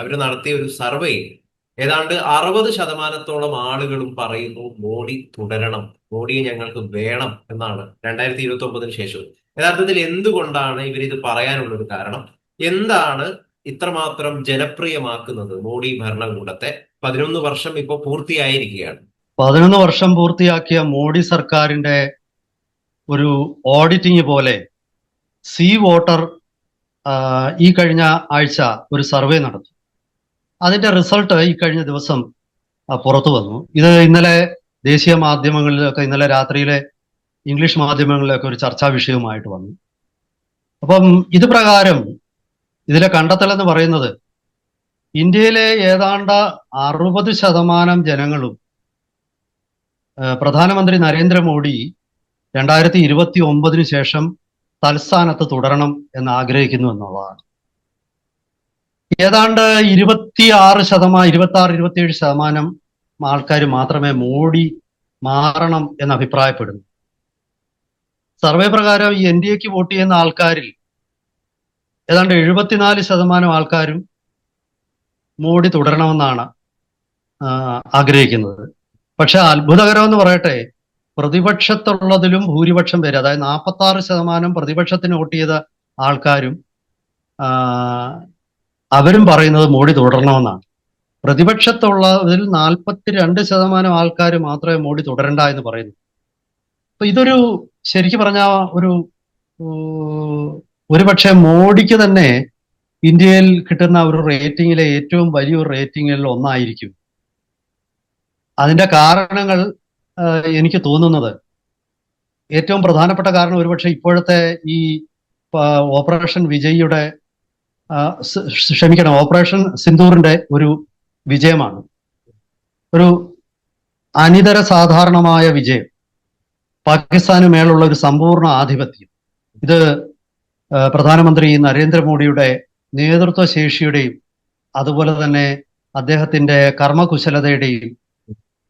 അവർ നടത്തിയ ഒരു സർവേ. ഏതാണ്ട് അറുപത് ശതമാനത്തോളം ആളുകളും പറയുന്നു മോഡി തുടരണം മോഡിയെ ഞങ്ങൾക്ക് വേണം എന്നാണ് രണ്ടായിരത്തി ഇരുപത്തി ഒമ്പതിന് ശേഷം. യഥാർത്ഥത്തിൽ എന്തുകൊണ്ടാണ് ഇവർ ഇത് പറയാനുള്ള ഒരു കാരണം? എന്താണ് ഇത്രമാത്രം ജനപ്രിയമാക്കുന്നത് മോഡി ഭരണകൂടത്തെ? പതിനൊന്ന് വർഷം ഇപ്പോൾ പൂർത്തിയായിരിക്കുകയാണ്. പതിനൊന്ന് വർഷം പൂർത്തിയാക്കിയ മോഡി സർക്കാരിന്റെ ഒരു ഓഡിറ്റിംഗ് പോലെ സി വോട്ടർ ഈ കഴിഞ്ഞ ആഴ്ച ഒരു സർവേ നടത്തി. അതിന്റെ റിസൾട്ട് ഈ കഴിഞ്ഞ ദിവസം പുറത്തു വന്നു. ഇത് ഇന്നലെ ദേശീയ മാധ്യമങ്ങളിലൊക്കെ ഇന്നലെ രാത്രിയിലെ ഇംഗ്ലീഷ് മാധ്യമങ്ങളിലൊക്കെ ഒരു ചർച്ചാ വിഷയവുമായിട്ട് വന്നു. അപ്പം ഇത് പ്രകാരം ഇതിലെ കണ്ടെത്തൽ എന്ന് പറയുന്നത് ഇന്ത്യയിലെ ഏതാണ്ട് അറുപത് ശതമാനം ജനങ്ങളും പ്രധാനമന്ത്രി നരേന്ദ്രമോദി രണ്ടായിരത്തി ഇരുപത്തി ഒമ്പതിന് ശേഷം തൽസ്ഥാനത്ത് തുടരണം എന്ന് ആഗ്രഹിക്കുന്നു എന്നുള്ളതാണ്. ഏതാണ്ട് ഇരുപത്തി ആറ് ശതമാനം ഇരുപത്തി ആറ് ഇരുപത്തിയേഴ് ശതമാനം ആൾക്കാർ മാത്രമേ മോഡി മാറണം എന്ന് അഭിപ്രായപ്പെടുന്നു. സർവേ പ്രകാരം ഈ എൻ ഡി എക്ക് വോട്ട് ചെയ്യുന്ന ആൾക്കാരിൽ ഏതാണ്ട് എഴുപത്തിനാല് ശതമാനം ആൾക്കാരും മോഡി തുടരണമെന്നാണ് ആഗ്രഹിക്കുന്നത്. പക്ഷെ അത്ഭുതകരം എന്ന് പറയട്ടെ പ്രതിപക്ഷത്തുള്ളതിലും ഭൂരിപക്ഷം പേര് അതായത് നാൽപ്പത്തി ആറ് ശതമാനം പ്രതിപക്ഷത്തിന് വോട്ട് ചെയ്ത ആൾക്കാരും അവരും പറയുന്നത് മോഡി തുടരണമെന്നാണ്. പ്രതിപക്ഷത്തുള്ളതിൽ നാൽപ്പത്തിരണ്ട് ശതമാനം ആൾക്കാർ മാത്രമേ മോഡി തുടരണ്ട എന്ന് പറയുന്നു. അപ്പൊ ഇതൊരു ശരിക്കും പറഞ്ഞ ഒരു ഒരുപക്ഷെ മോഡിക്ക് തന്നെ ഇന്ത്യയിൽ കിട്ടുന്ന ഒരു റേറ്റിംഗിലെ ഏറ്റവും വലിയൊരു റേറ്റിംഗിൽ ഒന്നായിരിക്കും. അതിന്റെ കാരണങ്ങൾ എനിക്ക് തോന്നുന്നത്. ഏറ്റവും പ്രധാനപ്പെട്ട കാരണം ഒരുപക്ഷെ ഇപ്പോഴത്തെ ഈ ഓപ്പറേഷൻ വിജയിയുടെ ക്ഷമിക്കണം ഓപ്പറേഷൻ സിന്ദൂറിന്റെ ഒരു വിജയമാണ്. ഒരു അനിതര സാധാരണമായ വിജയം. പാകിസ്ഥാന് മേലുള്ള ഒരു സമ്പൂർണ ആധിപത്യം. ഇത് പ്രധാനമന്ത്രി നരേന്ദ്രമോദിയുടെ നേതൃത്വ ശേഷിയുടെയും അതുപോലെ തന്നെ അദ്ദേഹത്തിന്റെ കർമ്മകുശലതയുടെയും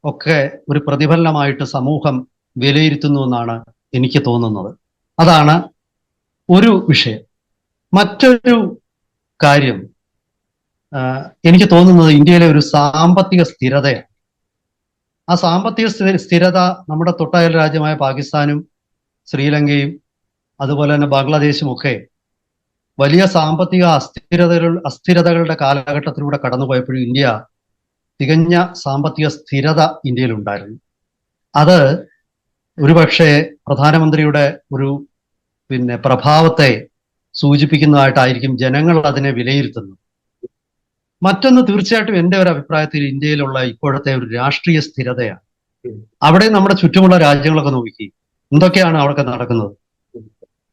ഒക്കെ ഒരു പ്രതിഫലനമായിട്ട് സമൂഹം വിലയിരുത്തുന്നു എന്നാണ് എനിക്ക് തോന്നുന്നത്. അതാണ് ഒരു വിഷയം. മറ്റൊരു കാര്യം എനിക്ക് തോന്നുന്നത് ഇന്ത്യയിലെ ഒരു സാമ്പത്തിക സ്ഥിരതയാണ്. ആ സാമ്പത്തിക സ്ഥിരത നമ്മുടെ തൊട്ടയൽ രാജ്യമായ പാകിസ്ഥാനും ശ്രീലങ്കയും അതുപോലെ തന്നെ ബംഗ്ലാദേശും ഒക്കെ വലിയ സാമ്പത്തിക അസ്ഥിരതകൾ അസ്ഥിരതകളുടെ കാലഘട്ടത്തിലൂടെ കടന്നുപോയപ്പോഴും ഇന്ത്യ തികഞ്ഞ സാമ്പത്തിക സ്ഥിരത ഇന്ത്യയിൽ ഉണ്ടായിരുന്നു അത് ഒരുപക്ഷെ പ്രധാനമന്ത്രിയുടെ ഒരു പിന്നെ പ്രഭാവത്തെ സൂചിപ്പിക്കുന്നതായിട്ടായിരിക്കും ജനങ്ങൾ അതിനെ വിലയിരുത്തുന്നത്. മറ്റൊന്ന് തീർച്ചയായിട്ടും എന്റെ ഒരു അഭിപ്രായത്തിൽ ഇന്ത്യയിലുള്ള ഇപ്പോഴത്തെ ഒരു രാഷ്ട്രീയ സ്ഥിരതയാണ്. അവിടെ നമ്മുടെ ചുറ്റുമുള്ള രാജ്യങ്ങളൊക്കെ നോക്കി എന്തൊക്കെയാണ് അവിടെ നടക്കുന്നത്?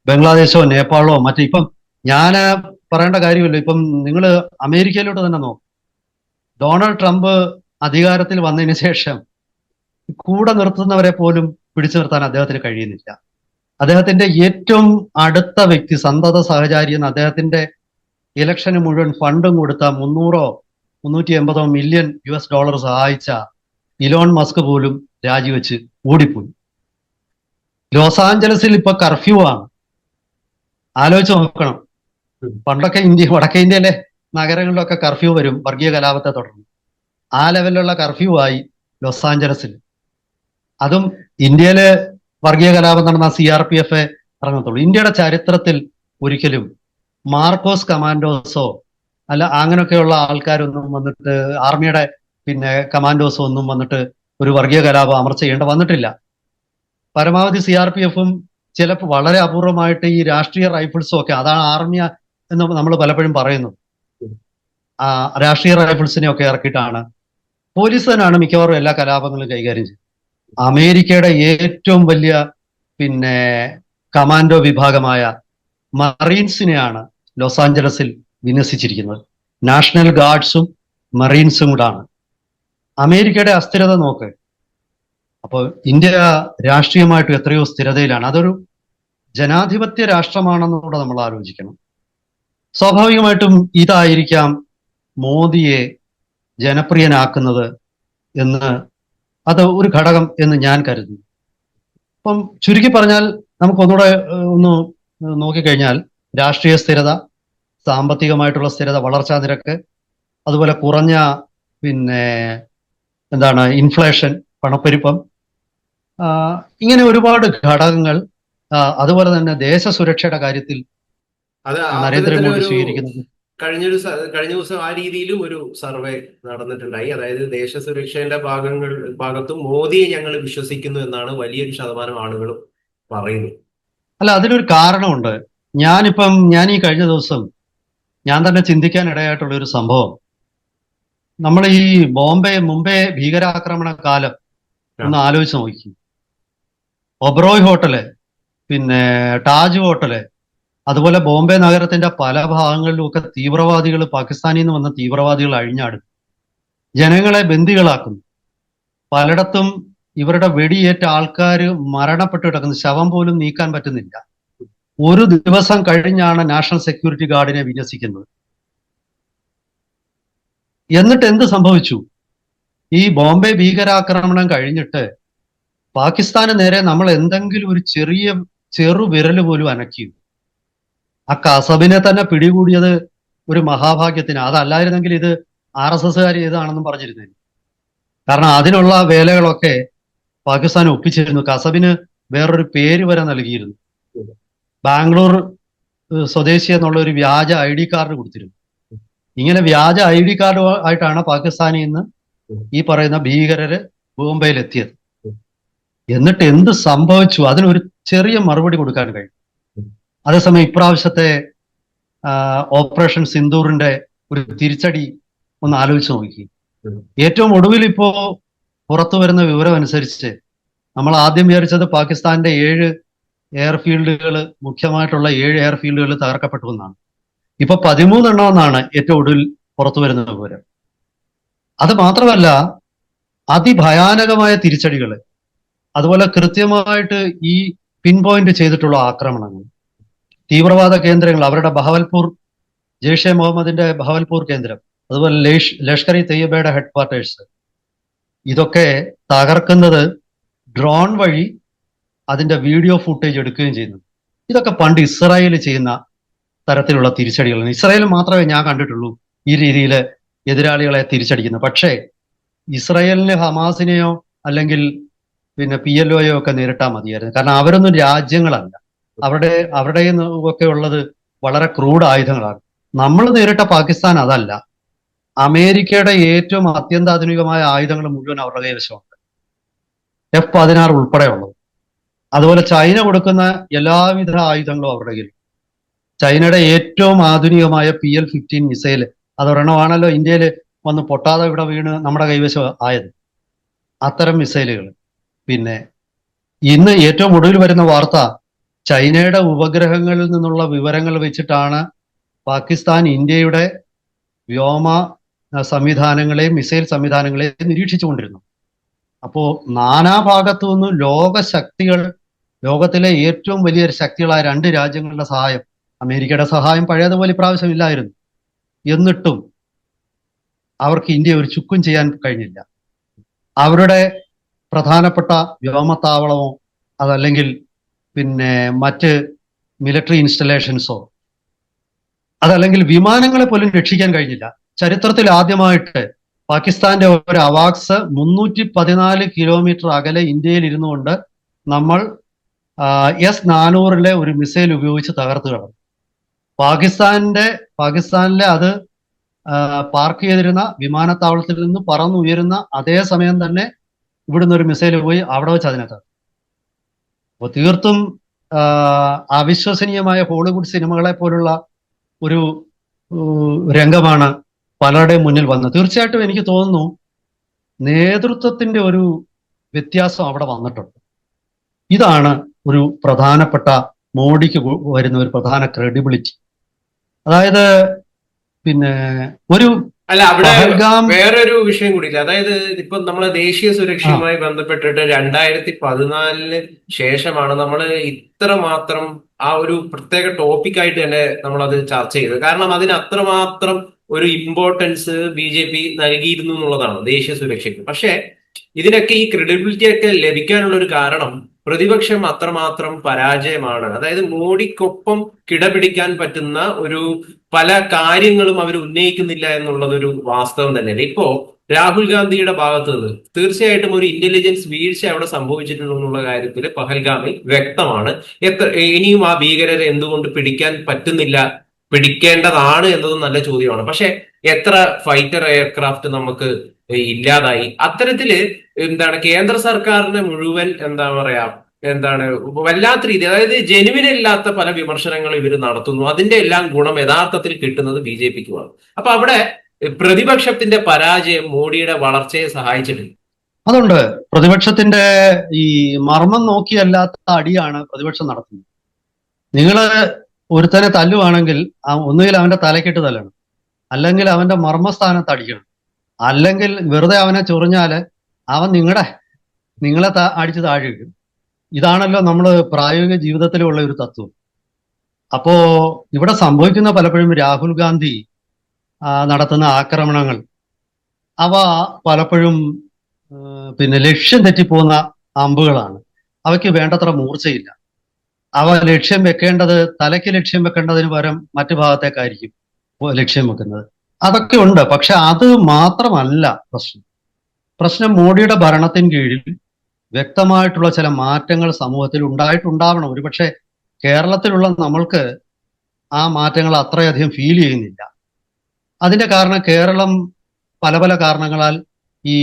ബംഗ്ലാദേശോ നേപ്പാളോ മറ്റേ ഇപ്പം ഞാൻ പറയേണ്ട കാര്യമില്ല. ഇപ്പം നിങ്ങൾ അമേരിക്കയിലോട്ട് തന്നെ നോക്കും. ഡൊണാൾഡ് ട്രംപ് അധികാരത്തിൽ വന്നതിന് ശേഷം കൂടെ നിർത്തുന്നവരെ പോലും പിടിച്ചു നിർത്താൻ അദ്ദേഹത്തിന് കഴിയുന്നില്ല. അദ്ദേഹത്തിന്റെ ഏറ്റവും അടുത്ത വ്യക്തി സന്തത സഹചാരി എന്ന് അദ്ദേഹത്തിന്റെ ഇലക്ഷന് മുഴുവൻ ഫണ്ടും കൊടുത്ത മുന്നൂറോ മുന്നൂറ്റി എൺപതോ മില്യൺ യു എസ് ഡോളർ സഹായിച്ച ഇലോൺ മസ്ക് പോലും രാജിവെച്ച് ഓടിപ്പോയി. ലോസ് ആഞ്ചലസിൽ ഇപ്പൊ കർഫ്യൂ ആണ്. ആലോചിച്ച് നോക്കണം. പണ്ടൊക്കെ ഇന്ത്യ വടക്കേ ഇന്ത്യയിലെ നഗരങ്ങളിലൊക്കെ കർഫ്യൂ വരും വർഗീയ കലാപത്തെ തുടർന്ന്. ആ ലെവലിലുള്ള കർഫ്യൂ ആയി ലോസ് ആഞ്ചലസിൽ. അതും ഇന്ത്യയിൽ വർഗീയ കലാപം നടന്ന സി ആർ പി എഫ് ഇറങ്ങത്തുള്ളൂ. ഇന്ത്യയുടെ ചരിത്രത്തിൽ ഒരിക്കലും മാർക്കോസ് കമാൻഡോസോ അല്ല അങ്ങനെയൊക്കെയുള്ള ആൾക്കാരൊന്നും വന്നിട്ട് ആർമിയുടെ പിന്നെ കമാൻഡോസോ ഒന്നും വന്നിട്ട് ഒരു വർഗീയ കലാപം അമർച്ച ചെയ്യേണ്ട വന്നിട്ടില്ല. പരമാവധി സി ആർ പി എഫും ചിലപ്പോൾ വളരെ അപൂർവമായിട്ട് ഈ രാഷ്ട്രീയ റൈഫിൾസും ഒക്കെ അതാണ് ആർമിയ എന്ന് നമ്മൾ പലപ്പോഴും പറയുന്നു. രാഷ്ട്രീയ റൈഫിൾസിനെ ഒക്കെ ഇറക്കിയിട്ടാണ്. പോലീസ് തന്നെയാണ് മിക്കവാറും എല്ലാ കലാപങ്ങളും കൈകാര്യം ചെയ്യുന്നത്. അമേരിക്കയുടെ ഏറ്റവും വലിയ പിന്നെ കമാൻഡോ വിഭാഗമായ മറീൻസിനെയാണ് ലോസ് ആഞ്ചലസിൽ വിന്യസിച്ചിരിക്കുന്നത്. നാഷണൽ ഗാർഡ്സും മറീൻസും കൂടാണ്. അമേരിക്കയുടെ അസ്ഥിരത നോക്ക്. അപ്പോൾ ഇന്ത്യ രാഷ്ട്രീയമായിട്ട് എത്രയോ സ്ഥിരതയിലാണ്. അതൊരു ജനാധിപത്യ രാഷ്ട്രമാണെന്നുകൂടെ നമ്മൾ ആലോചിക്കണം. സ്വാഭാവികമായിട്ടും ഇതായിരിക്കാം മോദിയെ ജനപ്രിയനാക്കുന്നത് എന്ന് അത് ഒരു ഘടകം എന്ന് ഞാൻ കരുതുന്നു. അപ്പം ചുരുക്കി പറഞ്ഞാൽ നമുക്ക് ഒന്നുകൂടെ ഒന്ന് നോക്കിക്കഴിഞ്ഞാൽ രാഷ്ട്രീയ സ്ഥിരത സാമ്പത്തികമായിട്ടുള്ള സ്ഥിരത വളർച്ചാ നിരക്ക് അതുപോലെ കുറഞ്ഞ പിന്നെ എന്താണ് ഇൻഫ്ലേഷൻ പണപ്പെരുപ്പം ഇങ്ങനെ ഒരുപാട് ഘടകങ്ങൾ അതുപോലെ തന്നെ ദേശ സുരക്ഷയുടെ കാര്യത്തിൽ നരേന്ദ്രമോദി സ്വീകരിക്കുന്നത്. കഴിഞ്ഞൊരു കഴിഞ്ഞ ദിവസം ആ രീതിയിലും ഒരു സർവേ നടന്നിട്ടുണ്ടായി. അതായത് ദേശസുരക്ഷയുടെ ഭാഗങ്ങൾ ഭാഗത്തും മോദിയെ ഞങ്ങൾ വിശ്വസിക്കുന്നു എന്നാണ് വലിയൊരു ശതമാനം ആളുകളും പറയുന്നത്. അല്ല അതിനൊരു കാരണമുണ്ട്. ഞാനിപ്പം ഞാൻ ഈ കഴിഞ്ഞ ദിവസം ഞാൻ തന്നെ ചിന്തിക്കാൻ ഇടയായിട്ടുള്ള ഒരു സംഭവം. നമ്മൾ ഈ ബോംബെ മുംബൈ ഭീകരാക്രമണ കാലം ഒന്ന് ആലോചിച്ച് നോക്കി. ഒബ്രോയ് ഹോട്ടൽ പിന്നെ ടാജ് ഹോട്ടൽ അതുപോലെ ബോംബെ നഗരത്തിന്റെ പല ഭാഗങ്ങളിലും ഒക്കെ തീവ്രവാദികൾ പാകിസ്ഥാനിൽ നിന്ന് വന്ന തീവ്രവാദികൾ അഴിഞ്ഞാടും. ജനങ്ങളെ ബന്ദികളാക്കുന്നു. പലയിടത്തും ഇവരുടെ വെടിയേറ്റ ആൾക്കാർ മരണപ്പെട്ടു കിടക്കുന്നു. ശവം പോലും നീക്കാൻ പറ്റുന്നില്ല. ഒരു ദിവസം കഴിഞ്ഞാണ് നാഷണൽ സെക്യൂരിറ്റി ഗാർഡിനെ വിന്യസിക്കുന്നത്. എന്നിട്ട് എന്ത് സംഭവിച്ചു? ഈ ബോംബെ ഭീകരാക്രമണം കഴിഞ്ഞിട്ട് പാകിസ്ഥാന് നേരെ നമ്മൾ എന്തെങ്കിലും ഒരു ചെറിയ ചെറു വിരൽ പോലും അനക്കിയും ആ കസബിനെ തന്നെ പിടികൂടിയത് ഒരു മഹാഭാഗ്യത്തിന്. അതല്ലായിരുന്നെങ്കിൽ ഇത് ആർ എസ് എസ്സുകാർ ചെയ്തതാണെന്നും പറഞ്ഞിരുന്നേനെ. കാരണം അതിനുള്ള വേലകളൊക്കെ പാകിസ്ഥാൻ ഒപ്പിച്ചിരുന്നു. കസബിന് വേറൊരു പേര് വരെ നൽകിയിരുന്നു. ബാംഗ്ലൂർ സ്വദേശി എന്നുള്ള ഒരു വ്യാജ ഐ ഡി കാർഡ് കൊടുത്തിരുന്നു. ഇങ്ങനെ വ്യാജ ഐ ഡി കാർഡ് ആയിട്ടാണ് പാകിസ്ഥാനിൽ നിന്ന് ഈ പറയുന്ന ഭീകരര് ബോംബെയിൽ എത്തിയത് എന്നിട്ട് എന്ത് സംഭവിച്ചു? അതിനൊരു ചെറിയ മറുപടി കൊടുക്കാൻ കഴിയും. അതേസമയം ഇപ്രാവശ്യത്തെ ഓപ്പറേഷൻ സിന്ദൂറിന്റെ ഒരു തിരിച്ചടി ഒന്ന് ആലോചിച്ച് നോക്കി. ഏറ്റവും ഒടുവിൽ ഇപ്പോ പുറത്തു വരുന്ന വിവരം അനുസരിച്ച് നമ്മൾ ആദ്യം വിചാരിച്ചത് പാകിസ്ഥാന്റെ ഏഴ് എയർഫീൽഡുകൾ മുഖ്യമായിട്ടുള്ള ഏഴ് എയർഫീൽഡുകൾ തകർക്കപ്പെട്ടു എന്നാണ്. ഇപ്പൊ പതിമൂന്നെണ്ണം എന്നാണ് ഏറ്റവും ഒടുവിൽ പുറത്തു വരുന്ന വിവരം. അത് മാത്രമല്ല അതിഭയാനകമായ തിരിച്ചടികൾ അതുപോലെ കൃത്യമായിട്ട് ഈ പിൻ പോയിന്റ് ചെയ്തിട്ടുള്ള ആക്രമണങ്ങൾ തീവ്രവാദ കേന്ദ്രങ്ങൾ അവരുടെ ബഹവൽപൂർ ജെയ്ഷെ മുഹമ്മദിന്റെ ബഹവൽപൂർ കേന്ദ്രം അതുപോലെ ലേഷ് ലഷ്കർ ഇ തയ്യബയുടെ ഹെഡ്ക്വാർട്ടേഴ്സ് ഇതൊക്കെ തകർക്കുന്നത് ഡ്രോൺ വഴി അതിന്റെ വീഡിയോ ഫുട്ടേജ് എടുക്കുകയും ചെയ്യുന്നു. ഇതൊക്കെ പണ്ട് ഇസ്രായേൽ ചെയ്യുന്ന തരത്തിലുള്ള തിരിച്ചടികളാണ്. ഇസ്രായേൽ മാത്രമേ ഞാൻ കണ്ടിട്ടുള്ളൂ ഈ രീതിയിൽ എതിരാളികളെ തിരിച്ചടിക്കുന്നത്. പക്ഷേ ഇസ്രായേലിന് ഹമാസിനെയോ അല്ലെങ്കിൽ പിന്നെ പി എൽ ഒക്കെ നേരിട്ടാൽ മതിയായിരുന്നു. കാരണം അവരൊന്നും രാജ്യങ്ങളല്ല. അവരുടെ അവരുടെ ഒക്കെ ഉള്ളത് വളരെ ക്രൂഡ് ആയുധങ്ങളാണ്. നമ്മൾ നേരിട്ട പാകിസ്ഥാൻ അതല്ല. അമേരിക്കയുടെ ഏറ്റവും അത്യന്താധുനികമായ ആയുധങ്ങൾ മുഴുവൻ അവരുടെ കൈവശമുണ്ട് എഫ് പതിനാറ് ഉൾപ്പെടെയുള്ളത് അതുപോലെ ചൈന കൊടുക്കുന്ന എല്ലാവിധ ആയുധങ്ങളും അവരുടെ കയ്യിൽ. ചൈനയുടെ ഏറ്റവും ആധുനികമായ പി എൽ ഫിഫ്റ്റീൻ മിസൈൽ അതൊരെണ്ണമാണല്ലോ ഇന്ത്യയിൽ വന്ന് പൊട്ടാതെ ഇവിടെ വീണ് നമ്മുടെ കൈവശം ആയത്. അത്തരം മിസൈലുകൾ പിന്നെ ഇന്ന് ഏറ്റവും ഒടുവിൽ വരുന്ന വാർത്ത ചൈനയുടെ ഉപഗ്രഹങ്ങളിൽ നിന്നുള്ള വിവരങ്ങൾ വെച്ചിട്ടാണ് പാകിസ്ഥാൻ ഇന്ത്യയുടെ വ്യോമ സംവിധാനങ്ങളെ മിസൈൽ സംവിധാനങ്ങളെയും നിരീക്ഷിച്ചുകൊണ്ടിരുന്നു അപ്പോ നാനാഭാഗത്തു നിന്നും ലോക ശക്തികൾ ലോകത്തിലെ ഏറ്റവും വലിയ ശക്തികളായ രണ്ട് രാജ്യങ്ങളുടെ സഹായം അമേരിക്കയുടെ സഹായം പഴയതുപോലെ ഇപ്രാവശ്യം ഇല്ലായിരുന്നു. എന്നിട്ടും അവർക്ക് ഇന്ത്യ ഒരു ചുക്കും ചെയ്യാൻ കഴിഞ്ഞില്ല. അവരുടെ പ്രധാനപ്പെട്ട വ്യോമത്താവളമോ അതല്ലെങ്കിൽ പിന്നെ മറ്റ് മിലിറ്ററി ഇൻസ്റ്റലേഷൻസോ അതല്ലെങ്കിൽ വിമാനങ്ങളെ പോലും രക്ഷിക്കാൻ കഴിഞ്ഞില്ല. ചരിത്രത്തിൽ ആദ്യമായിട്ട് പാകിസ്ഥാന്റെ ഒരു അവാക്സ് മുന്നൂറ്റി പതിനാല് കിലോമീറ്റർ അകലെ ഇന്ത്യയിൽ ഇരുന്നുകൊണ്ട് നമ്മൾ എസ് നാനൂറിലെ ഒരു മിസൈൽ ഉപയോഗിച്ച് തകർത്ത് കടന്നു പാകിസ്ഥാന്റെ പാകിസ്ഥാനിലെ അത് പാർക്ക് ചെയ്തിരുന്ന വിമാനത്താവളത്തിൽ നിന്ന് പറന്നുയരുന്ന അതേ സമയം തന്നെ ഇവിടുന്ന് ഒരു മിസൈൽ പോയി അവിടെ വെച്ച് അതിനെ തകർത്തു. അപ്പോൾ തീർത്തും അവിശ്വസനീയമായ ഹോളിവുഡ് സിനിമകളെ പോലുള്ള ഒരു രംഗമാണ് പലരുടെയും മുന്നിൽ വന്നത്. തീർച്ചയായിട്ടും എനിക്ക് തോന്നുന്നു നേതൃത്വത്തിന്റെ ഒരു വ്യത്യാസം അവിടെ വന്നിട്ടുണ്ട്. ഇതാണ് ഒരു പ്രധാനപ്പെട്ട മോഡിക്ക് വരുന്ന ഒരു പ്രധാന ക്രെഡിബിലിറ്റി അതായത് പിന്നെ ഒരു അല്ല അവിടെ വേറൊരു വിഷയം കൂടിയില്ല. അതായത് ഇപ്പൊ നമ്മളെ ദേശീയ സുരക്ഷയുമായി ബന്ധപ്പെട്ടിട്ട് രണ്ടായിരത്തി പതിനാലിന് ശേഷമാണ് നമ്മൾ ഇത്ര മാത്രം ആ ഒരു പ്രത്യേക ടോപ്പിക്കായിട്ട് തന്നെ നമ്മൾ അത് ചർച്ച ചെയ്തത്. കാരണം അതിന് അത്രമാത്രം ഒരു ഇമ്പോർട്ടൻസ് ബി ജെ പി നൽകിയിരുന്നു എന്നുള്ളതാണ് ദേശീയ സുരക്ഷയ്ക്ക്. പക്ഷേ ഇതിനൊക്കെ ഈ ക്രെഡിബിലിറ്റി ഒക്കെ ലഭിക്കാനുള്ള ഒരു കാരണം പ്രതിപക്ഷം അത്രമാത്രം പരാജയമാണ്. അതായത് മോഡിക്കൊപ്പം കിടപിടിക്കാൻ പറ്റുന്ന ഒരു പല കാര്യങ്ങളും അവർ ഉന്നയിക്കുന്നില്ല എന്നുള്ളതൊരു വാസ്തവം തന്നെയാണ് ഇപ്പോ രാഹുൽ ഗാന്ധിയുടെ ഭാഗത്ത് നിന്ന് തീർച്ചയായിട്ടും ഒരു ഇന്റലിജൻസ് വീഴ്ച അവിടെ സംഭവിച്ചിട്ടുണ്ട് എന്നുള്ള കാര്യത്തിൽ പഹൽഗാമിൽ വ്യക്തമാണ്. എത്ര ഇനിയും ആ ഭീകരരെ എന്തുകൊണ്ട് പിടിക്കാൻ പറ്റുന്നില്ല പിടിക്കേണ്ടതാണ് എന്നതും നല്ല ചോദ്യമാണ്. പക്ഷെ എത്ര ഫൈറ്റർ എയർക്രാഫ്റ്റ് നമുക്ക് ഇല്ലാതായി. അത്തരത്തിൽ എന്താണ് കേന്ദ്ര സർക്കാരിനെ മുഴുവൻ എന്താ പറയാ എന്താണ് വല്ലാത്ത രീതി അതായത് ജനുവിനില്ലാത്ത പല വിമർശനങ്ങൾ ഇവർ നടത്തുന്നു. അതിന്റെ എല്ലാം ഗുണം യഥാർത്ഥത്തിൽ കിട്ടുന്നത് ബി ജെ പിക്കുമാണ്. അപ്പൊ അവിടെ പ്രതിപക്ഷത്തിന്റെ പരാജയം മോഡിയുടെ വളർച്ചയെ സഹായിച്ചിട്ടില്ല. അതുണ്ട്. പ്രതിപക്ഷത്തിന്റെ ഈ മർമ്മം നോക്കിയല്ലാത്ത അടിയാണ് പ്രതിപക്ഷം നടത്തുന്നത്. നിങ്ങൾ ഒരുത്തനെ തല്ലുവാണെങ്കിൽ ഒന്നുകിൽ അവന്റെ തലക്കെട്ട് തല്ലണം. അല്ലെങ്കിൽ അവന്റെ മർമ്മസ്ഥാനത്ത് അടിക്കണം. അല്ലെങ്കിൽ വെറുതെ അവനെ ചൊറിഞ്ഞാൽ അവൻ നിങ്ങളുടെ നിങ്ങളെ അടിച്ച് താഴെ ഇടും. ഇതാണല്ലോ നമ്മൾ പ്രായോഗിക ജീവിതത്തിലുള്ള ഒരു തത്വം. അപ്പോ ഇവിടെ സംഭവിക്കുന്ന പലപ്പോഴും രാഹുൽ ഗാന്ധി നടത്തുന്ന ആക്രമണങ്ങൾ അവ പലപ്പോഴും പിന്നെ ലക്ഷ്യം തെറ്റിപ്പോകുന്ന അമ്പുകളാണ്. അവയ്ക്ക് വേണ്ടത്ര മൂർച്ചയില്ല. അവ ലക്ഷ്യം വെക്കേണ്ടത് തലയ്ക്ക് ലക്ഷ്യം വെക്കേണ്ടതിന് പകരം മറ്റു ഭാഗത്തേക്കായിരിക്കും ലക്ഷ്യം വെക്കുന്നത്. അതൊക്കെ ഉണ്ട്. പക്ഷെ അത് മാത്രമല്ല പ്രശ്നം. പ്രശ്നം മോഡിയുടെ ഭരണത്തിന് കീഴിൽ വ്യക്തമായിട്ടുള്ള ചില മാറ്റങ്ങൾ സമൂഹത്തിൽ ഉണ്ടായിട്ടുണ്ടാവണം. ഒരുപക്ഷെ കേരളത്തിലുള്ള നമ്മൾക്ക് ആ മാറ്റങ്ങൾ അത്രയധികം ഫീൽ ചെയ്യുന്നില്ല. അതിന്റെ കാരണം കേരളം പല പല കാരണങ്ങളാൽ ഈ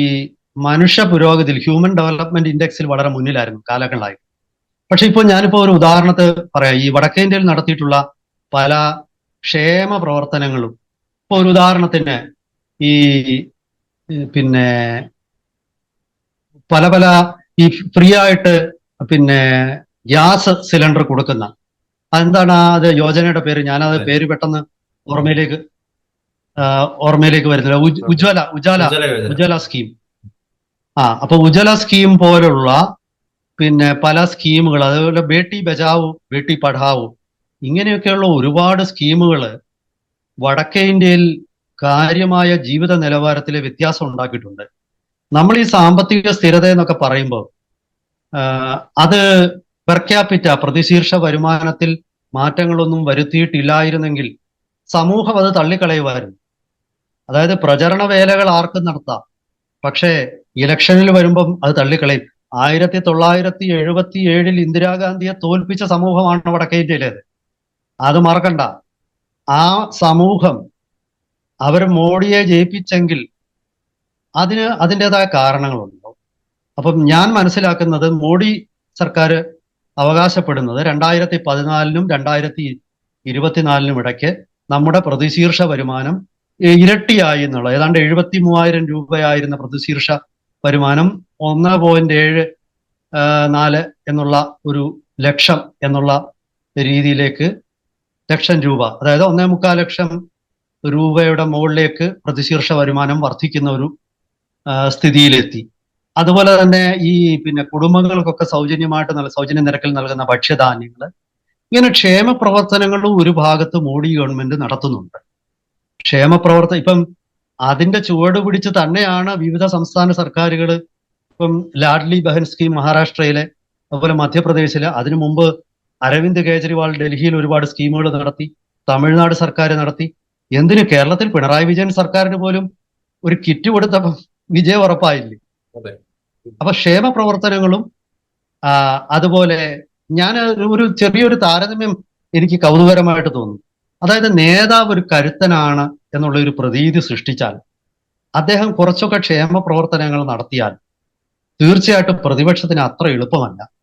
മനുഷ്യ പുരോഗതിയിൽ ഹ്യൂമൻ ഡെവലപ്മെന്റ് ഇൻഡെക്സിൽ വളരെ മുന്നിലായിരുന്നു കാലങ്ങളായി. പക്ഷെ ഇപ്പോൾ ഞാനിപ്പോ ഒരു ഉദാഹരണത്തെ പറയാം. ഈ വടക്കേന്ത്യയിൽ നടത്തിയിട്ടുള്ള പല ക്ഷേമ പ്രവർത്തനങ്ങളും ഇപ്പൊ ഒരു ഉദാഹരണത്തിന് ഈ പിന്നെ പല പല ഈ ഫ്രീ ആയിട്ട് പിന്നെ ഗ്യാസ് സിലിണ്ടർ കൊടുക്കുന്ന. അതെന്താണ് അത് യോജനയുടെ പേര്? ഞാനത് പേര് പെട്ടെന്ന് ഓർമ്മയിലേക്ക് ഓർമ്മയിലേക്ക് വരുന്നില്ല. ഉജ്വല ഉജ്വല ഉജാല ഉജ്വല സ്കീം. ആ അപ്പൊ ഉജ്വല സ്കീം പോലുള്ള പിന്നെ പല സ്കീമുകൾ അതുപോലെ ബേട്ടി ബചാവു ബേട്ടി പഠാവു ഇങ്ങനെയൊക്കെയുള്ള ഒരുപാട് സ്കീമുകൾ വടക്കേ ഇന്ത്യയിൽ കാര്യമായ ജീവിത നിലവാരത്തിലെ വ്യത്യാസം ഉണ്ടാക്കിയിട്ടുണ്ട്. നമ്മൾ ഈ സാമ്പത്തിക സ്ഥിരത എന്നൊക്കെ പറയുമ്പോൾ അത് പെർ ക്യാപിറ്റ പ്രതിശീർഷ വരുമാനത്തിൽ മാറ്റങ്ങളൊന്നും വരുത്തിയിട്ടില്ലായിരുന്നെങ്കിൽ സമൂഹം അത് തള്ളിക്കളയുമായിരുന്നു. അതായത് പ്രചരണ വേലകൾ ആർക്കും നടത്താം. പക്ഷേ ഇലക്ഷനിൽ വരുമ്പം അത് തള്ളിക്കളയും. ആയിരത്തി തൊള്ളായിരത്തി എഴുപത്തി ഏഴിൽ ഇന്ദിരാഗാന്ധിയെ തോൽപ്പിച്ച സമൂഹമാണ് വടക്കേ ഇന്ത്യയിലേത്. അത് മറക്കണ്ട. ആ സമൂഹം അവർ മോഡിയെ ജയിപ്പിച്ചെങ്കിൽ അതിന് അതിന്റെതായ കാരണങ്ങളുണ്ടോ. അപ്പം ഞാൻ മനസ്സിലാക്കുന്നത് മോഡി സർക്കാർ അവകാശപ്പെടുന്നത് രണ്ടായിരത്തി പതിനാലിനും രണ്ടായിരത്തി ഇരുപത്തിനാലിനും ഇടയ്ക്ക് നമ്മുടെ പ്രതിശീർഷ വരുമാനം ഇരട്ടിയായി എന്നുള്ള ഏതാണ്ട് എഴുപത്തി മൂവായിരം രൂപയായിരുന്ന പ്രതിശീർഷ വരുമാനം ഒന്ന് പോയിന്റ് ഏഴ് നാല് എന്നുള്ള ഒരു ലക്ഷം എന്നുള്ള രീതിയിലേക്ക് ലക്ഷം രൂപ. അതായത് ഒന്നേ മുക്കാൽ ലക്ഷം രൂപയുടെ മുകളിലേക്ക് പ്രതിശീർഷ വരുമാനം വർദ്ധിക്കുന്ന ഒരു സ്ഥിതിയിലെത്തി. അതുപോലെ തന്നെ ഈ പിന്നെ കുടുംബങ്ങൾക്കൊക്കെ സൗജന്യമായിട്ട് നല്ല സൗജന്യ നിരക്കിൽ നൽകുന്ന ഭക്ഷ്യധാന്യങ്ങൾ ഇങ്ങനെ ക്ഷേമ പ്രവർത്തനങ്ങളും ഒരു ഭാഗത്ത് മോഡി ഗവൺമെന്റ് നടത്തുന്നുണ്ട്. ക്ഷേമ പ്രവർത്തനം ഇപ്പം അതിന്റെ ചുവട് പിടിച്ച് തന്നെയാണ് വിവിധ സംസ്ഥാന സർക്കാരുകൾ ഇപ്പം ലാഡ്ലി ബഹൻ സ്കീം മഹാരാഷ്ട്രയിലെ അതുപോലെ മധ്യപ്രദേശിലെ അതിനു മുമ്പ് അരവിന്ദ് കേജ്രിവാൾ ഡൽഹിയിൽ ഒരുപാട് സ്കീമുകൾ നടത്തി തമിഴ്നാട് സർക്കാർ നടത്തി. എന്തിനു കേരളത്തിൽ പിണറായി വിജയൻ സർക്കാരിന് പോലും ഒരു കിറ്റ് കൊടുത്തപ്പം വിജയം ഉറപ്പായില്ലേ. അപ്പൊ ക്ഷേമ പ്രവർത്തനങ്ങളും അതുപോലെ ഞാൻ ഒരു- ഒരു ചെറിയൊരു താരതമ്യം എനിക്ക് കൗതുകരമായിട്ട് തോന്നുന്നു. അതായത് നേതാവ് ഒരു കരുത്തനാണ് എന്നുള്ള ഒരു പ്രതീതി സൃഷ്ടിച്ചാൽ അദ്ദേഹം കുറച്ചൊക്കെ ക്ഷേമ പ്രവർത്തനങ്ങൾ നടത്തിയാൽ തീർച്ചയായിട്ടും പ്രതിപക്ഷത്തിന് അത്ര എളുപ്പമല്ല.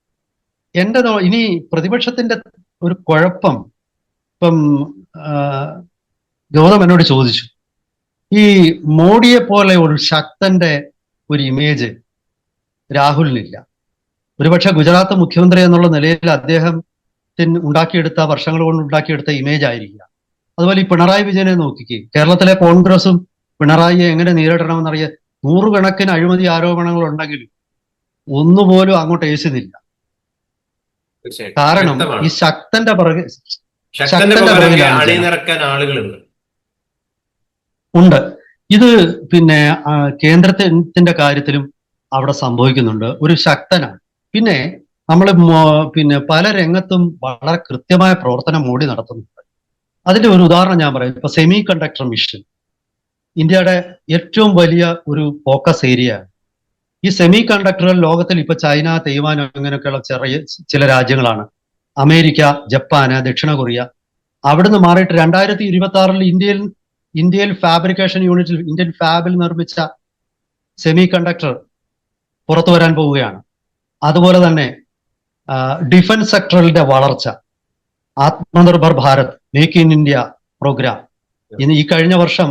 എന്റെ ഇനി പ്രതിപക്ഷത്തിന്റെ ഒരു കുഴപ്പം ഇപ്പം ഗൗതം എന്നോട് ചോദിച്ചു. ഈ മോഡിയെ പോലെ ഒരു ശക്തന്റെ ഒരു ഇമേജ് രാഹുലിനില്ല. ഒരുപക്ഷെ ഗുജറാത്ത് മുഖ്യമന്ത്രി എന്നുള്ള നിലയിൽ അദ്ദേഹത്തിന് ഉണ്ടാക്കിയെടുത്ത വർഷങ്ങൾ കൊണ്ട് ഉണ്ടാക്കിയെടുത്ത ഇമേജ് ആയിരിക്കുക. അതുപോലെ ഈ പിണറായി വിജയനെ നോക്കിക്കേ. കേരളത്തിലെ കോൺഗ്രസും പിണറായിയെ എങ്ങനെ നേരിടണമെന്നറിയാൻ നൂറുകണക്കിന് അഴിമതി ആരോപണങ്ങൾ ഉണ്ടെങ്കിലും ഒന്നുപോലും അങ്ങോട്ട് ഏശുന്നില്ല. കാരണം ഈ ശക്തന്റെ പുറകെ ശക്തന്റെ പുറകെ അണിനിറക്കാൻ ആളുകളുണ്ട്. ഉണ്ട്. ഇത് പിന്നെ കേന്ദ്രത്തിന്റെ കാര്യത്തിലും അവിടെ സംഭവിക്കുന്നുണ്ട്. ഒരു ശക്തനാണ്. പിന്നെ നമ്മൾ പിന്നെ പല രംഗത്തും വളരെ കൃത്യമായ പ്രവർത്തനം മോടി നടത്തുന്നുണ്ട്. അതിന്റെ ഒരു ഉദാഹരണം ഞാൻ പറയാം. ഇപ്പൊ സെമി കണ്ടക്ടർ മിഷൻ ഇന്ത്യയുടെ ഏറ്റവും വലിയ ഒരു ഫോക്കസ് ഏരിയ ഈ സെമി കണ്ടക്ടറുകൾ ലോകത്തിൽ ഇപ്പൊ ചൈന തൈവാൻ അങ്ങനെയൊക്കെയുള്ള ചെറിയ ചില രാജ്യങ്ങളാണ്. അമേരിക്ക ജപ്പാന് ദക്ഷിണ കൊറിയ. അവിടുന്ന് മാറിയിട്ട് രണ്ടായിരത്തി ഇരുപത്തി ആറിൽ ഇന്ത്യയിൽ ഇന്ത്യയിൽ ഫാബ്രിക്കേഷൻ യൂണിറ്റിൽ ഇന്ത്യൻ ഫാബിൽ നിർമ്മിച്ച സെമി കണ്ടക്ടർ പുറത്തു വരാൻ പോവുകയാണ്. അതുപോലെ തന്നെ ഡിഫൻസ് സെക്ടറിന്റെ വളർച്ച. Atmanirbhar Bharat make in India programme ഇനി ഈ കഴിഞ്ഞ വർഷം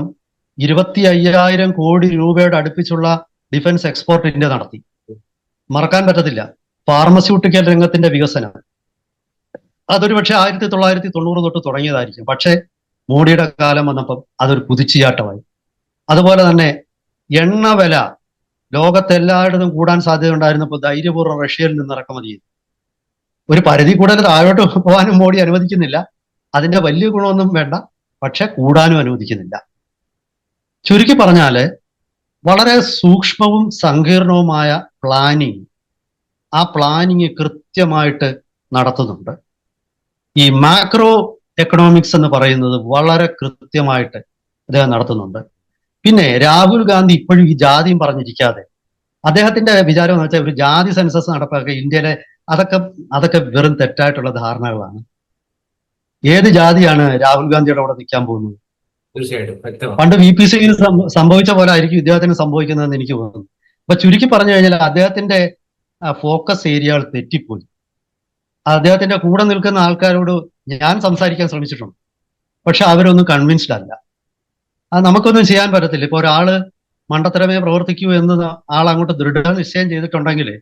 ഇരുപത്തി അയ്യായിരം കോടി രൂപയുടെ അടുപ്പിച്ചുള്ള ഡിഫൻസ് എക്സ്പോർട്ട് ഇന്ത്യ നടത്തി. മറക്കാൻ പറ്റത്തില്ല. ഫാർമസ്യൂട്ടിക്കൽ രംഗത്തിന്റെ വികസനം. അതൊരു പക്ഷെ ആയിരത്തി തൊള്ളായിരത്തി തൊണ്ണൂറ് തൊട്ട് തുടങ്ങിയതായിരിക്കും. പക്ഷേ മോഡിയുടെ കാലം വന്നപ്പം അതൊരു കുതിച്ചുചാട്ടമായി. അതുപോലെ തന്നെ എണ്ണ വില ലോകത്തെല്ലായിടത്തും കൂടാൻ സാധ്യത ഉണ്ടായിരുന്നപ്പോൾ ധൈര്യപൂർവം റഷ്യയിൽ നിന്ന് ഇറക്കുമതി ചെയ്തു. ഒരു പരിധി കൂടുതൽ താഴോട്ട് പോകാനും മോഡി അനുവദിക്കുന്നില്ല. അതിന്റെ വലിയ ഗുണമൊന്നും വേണ്ട. പക്ഷെ കൂടാനും അനുവദിക്കുന്നില്ല. ചുരുക്കി പറഞ്ഞാൽ വളരെ സൂക്ഷ്മവും സങ്കീർണവുമായ പ്ലാനിങ് ആ പ്ലാനിങ് കൃത്യമായിട്ട് നടത്തുന്നുണ്ട്. ഈ മാക്രോ എക്കണോമിക്സ് എന്ന് പറയുന്നത് വളരെ കൃത്യമായിട്ട് അദ്ദേഹം നടത്തുന്നുണ്ട്. പിന്നെ രാഹുൽ ഗാന്ധി ഇപ്പോഴും ഈ ജാതിയും പറഞ്ഞിരിക്കാതെ അദ്ദേഹത്തിന്റെ വിചാരം എന്ന് വെച്ചാൽ ഒരു ജാതി സെൻസസ് നടപ്പാക്കുക ഇന്ത്യയിലെ അതൊക്കെ അതൊക്കെ വെറും തെറ്റായിട്ടുള്ള ധാരണകളാണ്. ഏത് ജാതിയാണ് രാഹുൽ ഗാന്ധിയുടെ അവിടെ നിൽക്കാൻ പോകുന്നത്? തീർച്ചയായിട്ടും. പണ്ട് വി പി സിയിൽ സംഭവിച്ച പോലെ ആയിരിക്കും ഇദ്ദേഹത്തിന് സംഭവിക്കുന്നതെന്ന് എനിക്ക് തോന്നുന്നു. അപ്പൊ ചുരുക്കി പറഞ്ഞു കഴിഞ്ഞാൽ അദ്ദേഹത്തിന്റെ ഫോക്കസ് ഏരിയകൾ തെറ്റിപ്പോയി. അദ്ദേഹത്തിന്റെ കൂടെ നിൽക്കുന്ന ആൾക്കാരോട് ഞാൻ സംസാരിക്കാൻ ശ്രമിച്ചിട്ടുണ്ട്. പക്ഷെ അവരൊന്നും കൺവിൻസ്ഡ് അല്ല. അത് നമുക്കൊന്നും ചെയ്യാൻ പറ്റത്തില്ല. ഇപ്പൊ ഒരാൾ മണ്ടത്തരമേ പ്രവർത്തിക്കൂ എന്ന് ആൾ അങ്ങോട്ട് ദൃഢ നിശ്ചയം ചെയ്തിട്ടുണ്ടെങ്കിൽ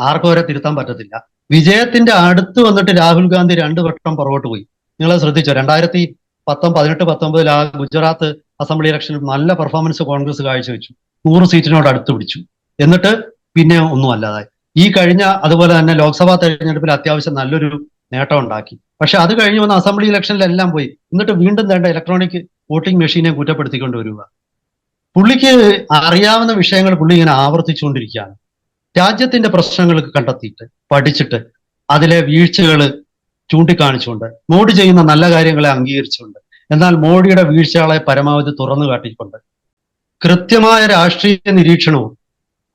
ആർക്കും അവരെ തിരുത്താൻ പറ്റത്തില്ല. വിജയത്തിന്റെ അടുത്ത് വന്നിട്ട് രാഹുൽ ഗാന്ധി രണ്ടു വട്ടം പുറകോട്ട് പോയി. നിങ്ങളെ ശ്രദ്ധിച്ചോ? രണ്ടായിരത്തി പത്തൊമ്പത് പതിനെട്ട് പത്തൊമ്പതിൽ ആ ഗുജറാത്ത് അസംബ്ലി ഇലക്ഷനിൽ നല്ല പെർഫോമൻസ് കോൺഗ്രസ് കാഴ്ചവെച്ചു. നൂറ് സീറ്റിനോട് അടുത്ത് പിടിച്ചു. എന്നിട്ട് പിന്നെ ഒന്നും അല്ലാതായി. ഈ കഴിഞ്ഞ അതുപോലെ തന്നെ ലോക്സഭാ തെരഞ്ഞെടുപ്പിൽ അത്യാവശ്യം നല്ലൊരു നേട്ടം ഉണ്ടാക്കി. പക്ഷെ അത് കഴിഞ്ഞ് വന്ന അസംബ്ലി ഇലക്ഷനിലെല്ലാം പോയി. എന്നിട്ട് വീണ്ടും വേണ്ട ഇലക്ട്രോണിക് വോട്ടിംഗ് മെഷീനെ കുറ്റപ്പെടുത്തിക്കൊണ്ട് വരിക. പുള്ളിക്ക് അറിയാവുന്ന വിഷയങ്ങൾ പുള്ളി ഇങ്ങനെ ആവർത്തിച്ചുകൊണ്ടിരിക്കുകയാണ്. രാജ്യത്തിന്റെ പ്രശ്നങ്ങൾക്ക് കണ്ടെത്തിയിട്ട് പഠിച്ചിട്ട് അതിലെ വീഴ്ചകൾ ചൂണ്ടിക്കാണിച്ചുകൊണ്ട്. മോഡി ചെയ്യുന്ന നല്ല കാര്യങ്ങളെ അംഗീകരിച്ചുകൊണ്ട്. എന്നാൽ മോഡിയുടെ വീഴ്ചകളെ പരമാവധി തുറന്നു കാട്ടിക്കൊണ്ട്. കൃത്യമായ രാഷ്ട്രീയ നിരീക്ഷണവും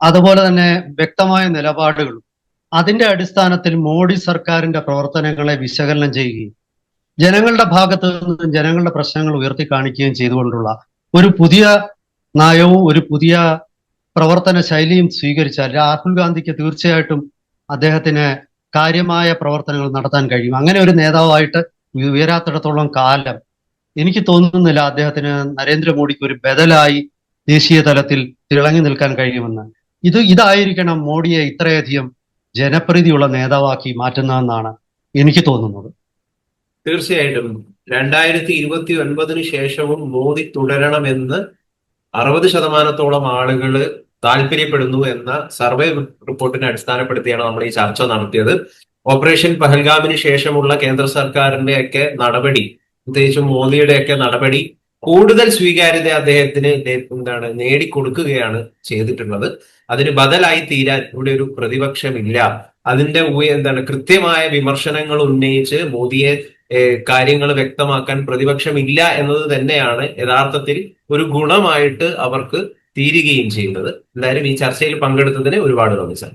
അതുപോലെ തന്നെ വ്യക്തമായ നിലപാടുകളും അതിന്റെ അടിസ്ഥാനത്തിൽ മോഡി സർക്കാരിന്റെ പ്രവർത്തനങ്ങളെ വിശകലനം ചെയ്യുകയും ജനങ്ങളുടെ ഭാഗത്തു നിന്നും ജനങ്ങളുടെ പ്രശ്നങ്ങൾ ഉയർത്തി കാണിക്കുകയും ചെയ്തുകൊണ്ടുള്ള ഒരു പുതിയ നയവും ഒരു പുതിയ പ്രവർത്തന ശൈലിയും സ്വീകരിച്ചാൽ രാഹുൽ ഗാന്ധിക്ക് തീർച്ചയായിട്ടും അദ്ദേഹത്തിന് കാര്യമായ പ്രവർത്തനങ്ങൾ നടത്താൻ കഴിയും. അങ്ങനെ ഒരു നേതാവായിട്ട് ഉയരാത്തിടത്തോളം കാലം എനിക്ക് തോന്നുന്നില്ല അദ്ദേഹത്തിന് നരേന്ദ്രമോദിക്ക് ഒരു ബദലായി ദേശീയ തലത്തിൽ തിളങ്ങി നിൽക്കാൻ കഴിയുമെന്ന്. ഇത് ഇതായിരിക്കണം മോഡിയെ ഇത്രയധികം ജനപ്രീതിയുള്ള നേതാവാക്കി മാറ്റുന്നതെന്നാണ് എനിക്ക് തോന്നുന്നത്. തീർച്ചയായിട്ടും രണ്ടായിരത്തി ഇരുപത്തി ഒൻപതിന് ശേഷവും മോദി തുടരണമെന്ന് അറുപത് ശതമാനത്തോളം ആളുകൾ താല്പര്യപ്പെടുന്നു എന്ന സർവേ റിപ്പോർട്ടിനെ അടിസ്ഥാനപ്പെടുത്തിയാണ് നമ്മൾ ഈ ചർച്ച നടത്തിയത്. ഓപ്പറേഷൻ പഹൽഗാമിന് ശേഷമുള്ള കേന്ദ്ര സർക്കാരിന്റെ ഒക്കെ നടപടി പ്രത്യേകിച്ചും മോദിയുടെ ഒക്കെ നടപടി കൂടുതൽ സ്വീകാര്യത അദ്ദേഹത്തിന് എന്താണ് നേടിക്കൊടുക്കുകയാണ് ചെയ്തിട്ടുള്ളത്. അതിന് ബദലായി തീരാൻ ഇവിടെ ഒരു പ്രതിപക്ഷമില്ല. അതിന്റെ എന്താണ് കൃത്യമായ വിമർശനങ്ങൾ ഉന്നയിച്ച് മോദിയെ കാര്യങ്ങൾ വ്യക്തമാക്കാൻ പ്രതിപക്ഷമില്ല എന്നത് തന്നെയാണ് യഥാർത്ഥത്തിൽ ഒരു ഗുണമായിട്ട് അവർക്ക് തീരുകയും ചെയ്യുന്നത് എന്തായാലും ഈ ചർച്ചയിൽ പങ്കെടുത്തതിന് ഒരുപാട് നന്ദി സാർ.